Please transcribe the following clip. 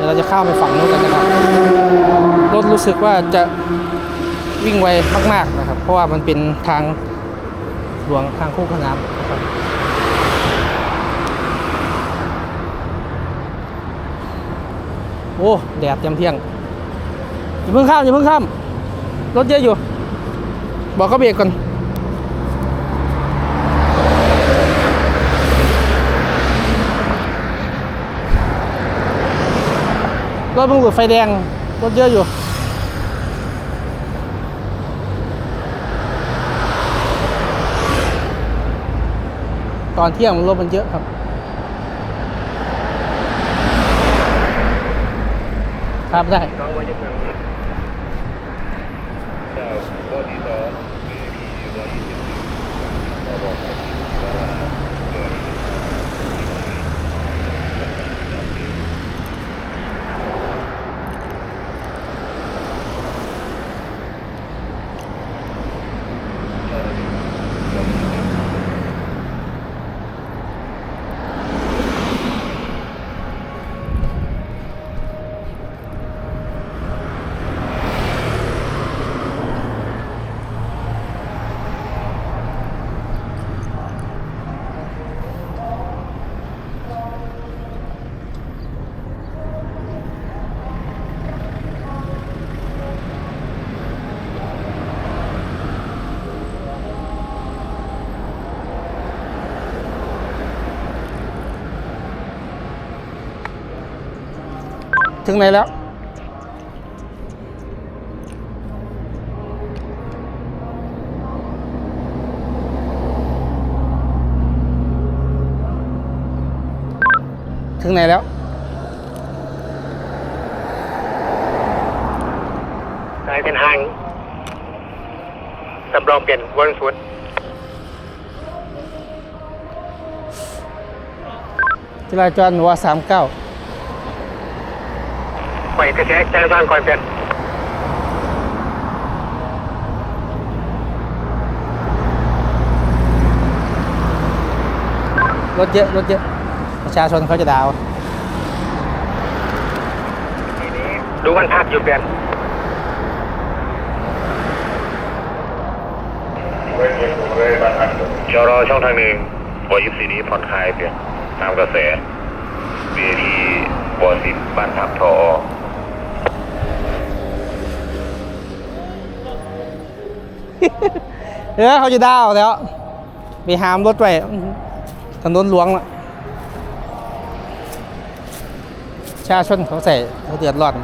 เดี๋ยวเราจะข้ามไปฝั่งนู้นกันนะครับ รถรู้สึกว่าจะวิ่งไวมากๆนะครับ เพราะว่ามันเป็นทางหลวงทางคู่ขนานนะครับโอ้แดดยำเที่ยงอย่าเพิ่งข้ามอย่าเพิ่งข้ามรถเยอะอยู่ บอกเขาเบรกก่อน รถมึงหลุดไฟแดง รถเยอะอยู่ ตอนเที่ยงรถมันเยอะครับ ครับได้ น้องว่าจะเป็นเจ้าข้อที่สองคือมีร้อยยี่สิบเราบอกไปว่า ถึงไหนแล้ว ถึงไหนแล้วกลายเป็นห้างสำรองเปลี่ยนวันสุดจราจรว่าสามเก้า ปล่อยกระแสใจบ้างก่อนเปลี่ยนรถเยอะรถเยอะประชาชนเขาจะดาวทีนี้ดูวันพักอยู่เปลี่ยนชรอช่องทางหนึ่งวอยุสีนี้ผ่อนคลายเปลี่ยนตามกระแส VIP วอสิบบ้านพักทอ เออเขาจะดาวแล้ว ไปหามรถไว้ถนนหลวงละชาชนเขาใส่เขาเดือดร้อน